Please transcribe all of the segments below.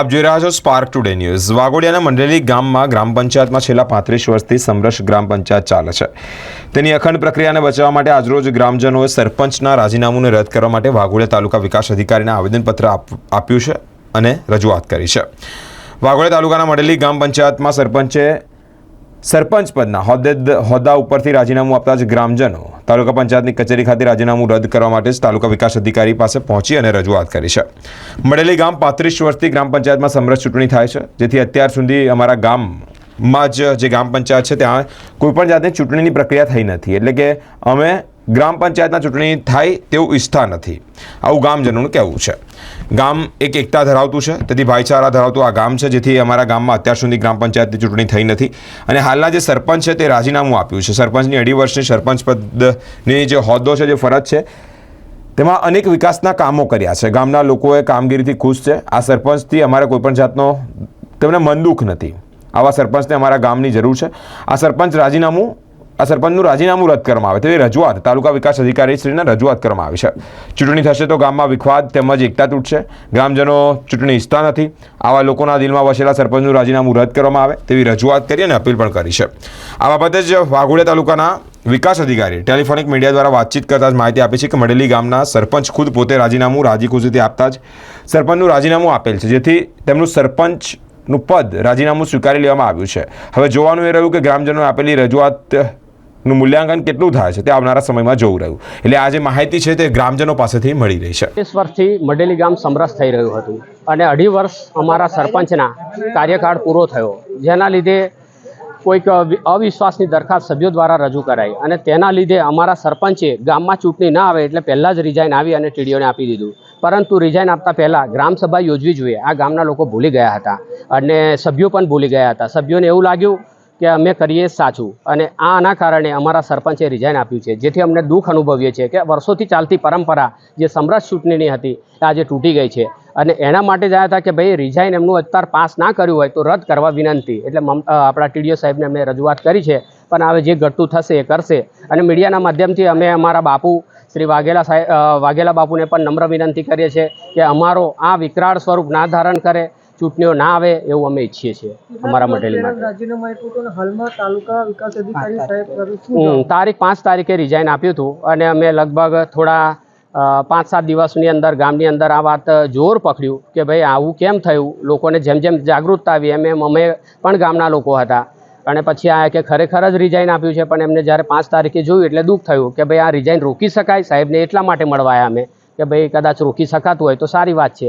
આપ જોઈ રહ્યા છો સ્પાર્ક ટુડે ન્યૂઝ વાઘોડિયાના મંડળી ગામમાં ગ્રામ પંચાયતમાં છેલ્લા પાંત્રીસ વર્ષથી સમરસ ગ્રામ પંચાયત ચાલે છે. તેની અખંડ પ્રક્રિયાને બચાવવા માટે આજરોજ ગ્રામજનોએ સરપંચના રાજીનામુંને રદ કરવા માટે વાઘોડિયા તાલુકા વિકાસ અધિકારીને આવેદનપત્ર આપ- આપ્યું છે અને રજૂઆત કરી છે. વાઘોડિયા તાલુકાના મંડળી ગ્રામ પંચાયતમાં સરપંચે સરપંચ પદના હોદ્દે હોદ્દા ઉપરથી રાજીનામું આપતા જ ગ્રામજનો તાલુકા પંચાયતની કચેરી ખાતે રાજીનામું રદ કરવા માટે જ તાલુકા વિકાસ અધિકારી પાસે પહોંચી અને રજૂઆત કરી છે. મળેલી ગામ પાંત્રીસ વર્ષથી ગ્રામ પંચાયતમાં સમરસ ચૂંટણી થાય છે, જેથી અત્યાર સુધી અમારા ગામમાં જ જે ગ્રામ પંચાયત છે, ત્યાં કોઈપણ જાતની ચૂંટણીની પ્રક્રિયા થઈ નથી. એટલે કે અમે ગ્રામ પંચાયતના ચૂંટણી થાય તેવું ઈચ્છતા નથી. આવું ગામજનોનું કહેવું છે. ગામ એક એકતા ધરાવતું છે. તેથી ભાઈચારા ધરાવતું આ ગામ છે, જેથી અમારા ગામમાં અત્યાર સુધી ગ્રામ પંચાયતની ચૂંટણી થઈ નથી. અને હાલના જે સરપંચ છે, તે રાજીનામું આપ્યું છે. સરપંચની અઢી વર્ષની સરપંચ પદની જે હોદ્દો છે, જે ફરજ છે, તેમાં અનેક વિકાસના કામો કર્યા છે. ગામના લોકોએ કામગીરીથી ખુશ છે. આ સરપંચથી અમારે કોઈપણ જાતનો તેમને મનદુખ નથી. આવા સરપંચને અમારા ગામની જરૂર છે. આ સરપંચ રાજીનામું આ સરપંચનું રાજીનામું રદ કરવામાં આવે. તેવી રજૂઆત તાલુકા વિકાસ અધિકારી રજૂઆત કરવામાં આવી છે. ચૂંટણી થશે તો ગામમાં વિખવાદ તેમજ એકતા તૂટશે. ગ્રામજનો ચૂંટણી ઈચ્છતા નથી. આવા લોકોના દિલમાં વસેલા સરપંચનું રાજીનામું રદ કરવામાં આવે તેવી રજૂઆત કરી અને અપીલ પણ કરી છે. આ બાબતે જ વાઘોડિયા તાલુકાના વિકાસ અધિકારી ટેલિફોનિક મીડિયા દ્વારા વાતચીત કરતા જ માહિતી આપી છે કે મડેલી ગામના સરપંચ ખુદ પોતે રાજીનામું રાજી ખુશીથી આપતા જ સરપંચનું રાજીનામું આપેલ છે, જેથી તેમનું સરપંચનું પદ રાજીનામું સ્વીકારી લેવામાં આવ્યું છે. હવે જોવાનું એ રહ્યું કે ગ્રામજનોએ આપેલી રજૂઆતનું મૂલ્યાંકન કેટલું થાય છે તે આવનારા સમયમાં જોવું રહ્યું. એટલે આ જે માહિતી છે તે ગ્રામજનો પાસેથી મળી રહી છે. ત્રીસ વર્ષથી મડેલી ગામ સમરસ થઈ રહ્યું હતું અને અઢી વર્ષ અમારા સરપંચના કાર્યકાળ પૂરો થયો, જેના લીધે કોઈક અવિશ્વાસની દરખાસ્ત સભ્યો દ્વારા રજૂ કરાઈ અને તેના લીધે અમારા સરપંચે ગામમાં ચૂંટણી ના આવે એટલે પહેલાં જ રિઝાઇન આવી અને ટીડીઓને આપી દીધું. પરંતુ રિઝાઇન આપતા પહેલાં ગ્રામસભા યોજવી જોઈએ. આ ગામના લોકો ભૂલી ગયા હતા અને સભ્યો પણ ભૂલી ગયા હતા. સભ્યોને એવું લાગ્યું કે અમે કરીએ સાચું. અને આના કારણે અમારા સરપંચે રિઝાઇન આપ્યું છે. જેથી અમને દુઃખ અનુભવીએ છીએ કે વર્ષોથી ચાલતી પરંપરા જે સમ્રાટ ચૂંટણીની હતી આજે તૂટી ગઈ છે. અને એના માટે જ હતા કે ભાઈ રિઝાઇન એમનું અત્યાર પાસ ના કર્યું હોય તો રદ કરવા વિનંતી. એટલે આપણા ટીડીઓ સાહેબને અમે રજૂઆત કરી છે. પણ હવે જે ઘટતું થશે એ કરશે. અને મીડિયાના માધ્યમથી અમે અમારા બાપુ, શ્રી વાઘેલા સાહેબ વાઘેલા બાપુને પણ નમ્ર વિનંતી કરીએ છીએ કે અમારો આ વિકરાળ સ્વરૂપ ના ધારણ કરે. ચૂંટણીઓ ના આવે એવું અમે ઈચ્છીએ છીએ અમારા માટે હમ, તારીખ પાંચ તારીખે રિઝાઇન આપ્યું હતું અને અમે લગભગ થોડા પાંચ સાત દિવસની અંદર ગામની અંદર આ વાત જોર પકડ્યું કે ભાઈ આવું કેમ થયું? લોકોને જેમ જેમ જાગૃતતા આવી એમ એમ અમે પણ ગામના લોકો હતા. અને પછી આ કે ખરેખર જ રિઝાઇન આપ્યું છે પણ એમને જ્યારે પાંચ તારીખે જોયું એટલે દુઃખ થયું કે ભાઈ આ રિઝાઇન રોકી શકાય? સાહેબને એટલા માટે મળવાયા અમે. કે ભાઈ કદાચ રોકી શકાતું હોય તો સારી વાત છે.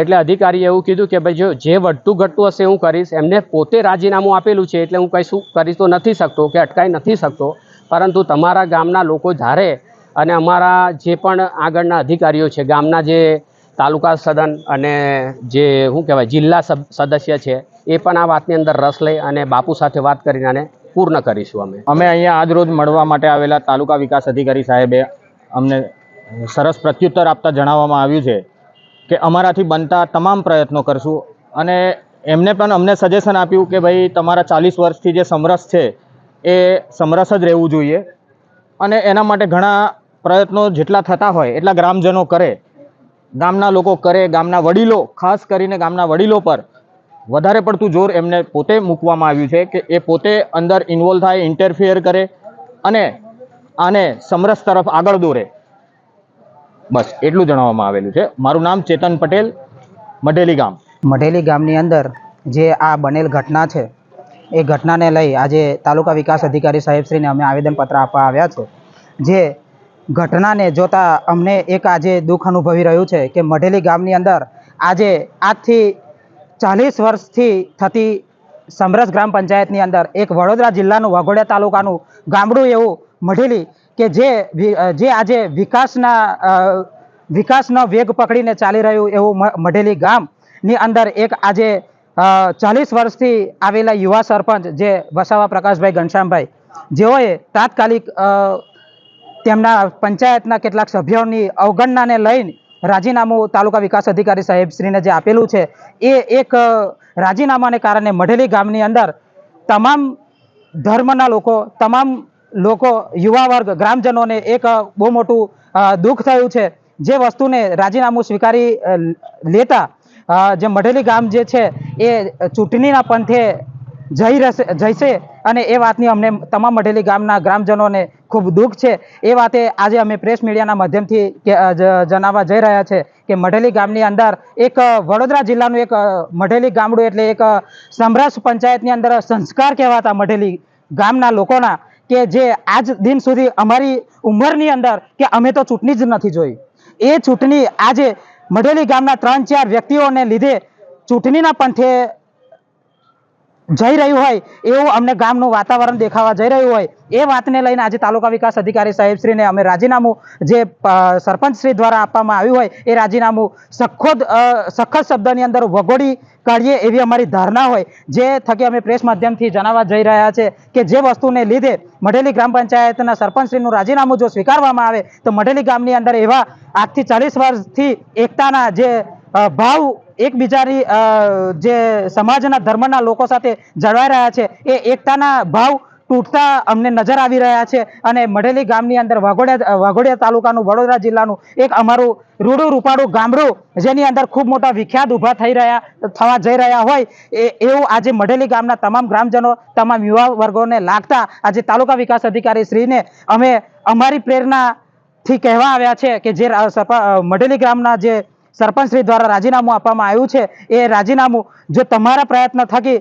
એટલે અધિકારીએ એવું કીધું કે ભાઈ જો જે વધતું ઘટતું હશે હું કરીશ એમને પોતે રાજીનામું આપેલું છે એટલે હું કંઈ શું કરી તો નથી શકતો કે અટકાઈ નથી શકતો. પરંતુ તમારા ગામના લોકો ધારે અને અમારા જે પણ આગળના અધિકારીઓ છે ગામના જે તાલુકા સદન અને જે શું કહેવાય જિલ્લા સદસ્ય છે એ પણ આ વાતની અંદર રસ લઈ અને બાપુ સાથે વાત કરીને આને પૂર્ણ કરીશું અમે. અમે અહીંયા આજ રોજ મળવા માટે આવેલા તાલુકા વિકાસ અધિકારી સાહેબે અમને સરસ પ્રત્યુત્તર આપતા જણાવવામાં આવ્યું છે કે અમારાથી બનતા તમામ પ્રયત્નો કરશું. અને એમને પણ અમને સજેશન આપ્યું કે ભાઈ, તમારા ચાલીસ વર્ષથી જે સમરસ છે, એ સમરસ જ રહેવું જોઈએ. અને એના માટે ઘણા પ્રયત્નો જેટલા થતા હોય, એટલા ગ્રામજનો કરે. ગામના લોકો કરે, ગામના વડીલો, ખાસ કરીને ગામના વડીલો પર વધારે પડતું જોર એમને પોતે મૂકવામાં આવ્યું છે કે એ પોતે અંદર ઇન્વોલ્વ થાય ઇન્ટરફિયર કરે અને આને સમરસ તરફ આગળ દોરે. બસ, એટલું જણાવવામાં આવેલું છે. મારું નામ ચેતન પટેલ, મઢેલી ગામ. મઢેલી ગામની અંદર જે આ બનેલ ઘટના છે, એ ઘટનાને લઈ આજે તાલુકા વિકાસ અધિકારી સાહેબશ્રીને અમે આવેદનપત્ર આપવા આવ્યા છે. જે ઘટનાને જોતા અમને એક આજે દુઃખ અનુભવી રહ્યું છે કે મઢેલી ગામની અંદર આજે આજથી ચાલીસ વર્ષથી થતી સમરસ ગ્રામ પંચાયતની અંદર એક વડોદરા જિલ્લાનું વાઘોડિયા તાલુકાનું ગામડું એવું મઢેલી કે જે જે આજે વિકાસના વિકાસનો વેગ પકડીને ચાલી રહ્યું એવું મઢેલી ગામની અંદર એક આજે ચાલીસ વર્ષથી આવેલા યુવા સરપંચ જે વસાવા પ્રકાશભાઈ ઘનશ્યામભાઈ, જેઓએ તાત્કાલિક તેમના પંચાયતના કેટલાક સભ્યોની અવગણનાને લઈને રાજીનામું તાલુકા વિકાસ અધિકારી સાહેબશ્રીને જે આપેલું છે, એ એક રાજીનામાને કારણે મઢેલી ગામની અંદર તમામ ધર્મના લોકો, તમામ લોકો, યુવા વર્ગ, ગ્રામજનોને એક બહુ મોટું દુઃખ થયું છે. જે વસ્તુને રાજીનામું સ્વીકારી લેતા જે મઢેલી ગામ જે છે, એ ચૂંટણીના પંથે જઈ રહેશે જઈશે અને એ વાતની અમને તમામ મઢેલી ગામના ગ્રામજનોને ખૂબ દુઃખ છે. એ વાતે આજે અમે પ્રેસ મીડિયાના માધ્યમથી જણાવવા જઈ રહ્યા છે કે મઢેલી ગામની અંદર એક વડોદરા જિલ્લાનું એક મઢેલી ગામડું એટલે એક સમરસ પંચાયતની અંદર સંસ્કાર કહેવાતા મઢેલી ગામના લોકોના કે જે આજ દિન સુધી અમારી ઉંમરની અંદર કે અમે તો ચૂંટણી જ નથી જોઈ. એ ચૂંટણી આજે મઢેલી ગામના ત્રણ ચાર વ્યક્તિઓને લીધે ચૂંટણીના પંથે જઈ રહ્યું હોય એવું અમને ગામનું વાતાવરણ દેખાવા જઈ રહ્યું હોય, એ વાતને લઈને આજે તાલુકા વિકાસ અધિકારી સાહેબશ્રીને અમે રાજીનામું જે સરપંચશ્રી દ્વારા આપવામાં આવ્યું હોય, એ રાજીનામું સખોદ સખત શબ્દની અંદર વગોડી કાઢીએ એવી અમારી ધારણા હોય, જે થકી અમે પ્રેસ માધ્યમથી જણાવવા જઈ રહ્યા છે કે જે વસ્તુને લીધે મઢેલી ગ્રામ પંચાયતના સરપંચશ્રીનું રાજીનામું જો સ્વીકારવામાં આવે, તો મઢેલી ગામની અંદર એવા આજથી ચાલીસ વર્ષથી એકતાના જે ભાવ એકબીજાની જે સમાજના ધર્મના લોકો સાથે જળવાઈ રહ્યા છે, એ એકતાના ભાવ તૂટતા અમને નજર આવી રહ્યા છે અને મઢેલી ગામની અંદર વાઘોડિયા વાઘોડિયા તાલુકાનું વડોદરા જિલ્લાનું એક અમારું રૂડું રૂપાળું ગામડું, જેની અંદર ખૂબ મોટા વિખ્યાત ઊભા થઈ રહ્યા, થવા જઈ રહ્યા હોય, એ, એવું આજે મઢેલી ગામના તમામ ગ્રામજનો, તમામ યુવા વર્ગોને લાગતા આજે તાલુકા વિકાસ અધિકારી શ્રીને અમે અમારી પ્રેરણાથી કહેવા આવ્યા છે કે જે મઢેલી ગ્રામના જે સરપંચ શ્રી દ્વારા રાજીનામું આપવામાં આવ્યું છે. એ રાજીનામું જો તમારા પ્રયત્ન થકી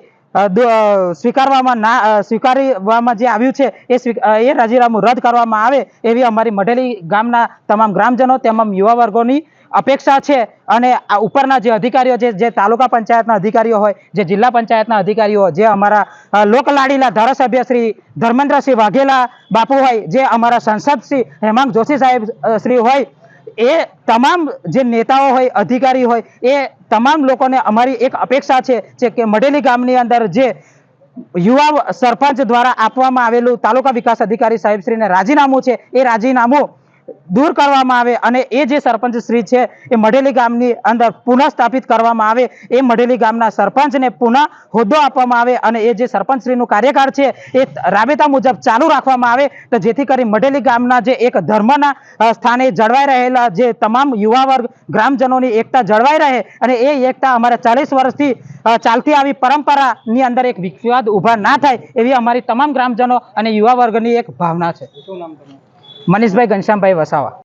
સ્વીકારવામાં ના સ્વીકારવામાં જે આવ્યું છે, એ એ રાજીનામું રદ કરવામાં આવે એવી અમારી મઢેલી ગામના તમામ ગ્રામજનો, તમામ યુવા વર્ગોની અપેક્ષા છે. અને આ ઉપરના જે અધિકારીઓ છે, જે તાલુકા પંચાયતના અધિકારીઓ હોય, જે જિલ્લા પંચાયતના અધિકારીઓ જે અમારા લોકલાડીલા ધારાસભ્ય શ્રી ધર્મેન્દ્રસિંહ વાઘેલા બાપુ હોય, જે અમારા સંસદ શ્રી હેમાંગ જોશી સાહેબ શ્રી હોય એ તમામ જે નેતાઓ હોય, અધિકારી હોય, એ તમામ લોકોને અમારી એક અપેક્ષા છે કે મઢેલી ગામની અંદર જે યુવા સરપંચ દ્વારા આપવામાં આવેલું તાલુકા વિકાસ અધિકારી સાહેબશ્રીને રાજીનામું છે, એ રાજીનામું દૂર કરવામાં આવે અને એ જે સરપંચ શ્રી છે, એ મઢેલી ગામની અંદર પુનઃ સ્થાપિત કરવામાં આવે, એ મઢેલી ગામના સરપંચને પુનઃ હોદ્દો આપવામાં આવે અને એ જે સરપંચ શ્રીનું કાર્યકાળ છે, એ રાબેતા મુજબ ચાલુ રાખવામાં આવે તો જેથી કરી મઢેલી ગામના જે એક ધર્મના સ્થાને જળવાઈ રહેલા જે તમામ યુવા વર્ગ, ગ્રામજનોની એકતા જળવાઈ રહે અને એ એકતા અમારા ચાલીસ વર્ષથી ચાલતી આવી પરંપરાની અંદર એક વિવાદ ઊભા ના થાય એવી અમારી તમામ ગ્રામજનો અને યુવા વર્ગની એક ભાવના છે. મનીષભાઈ ઘનશ્યામભાઈ વસાવા.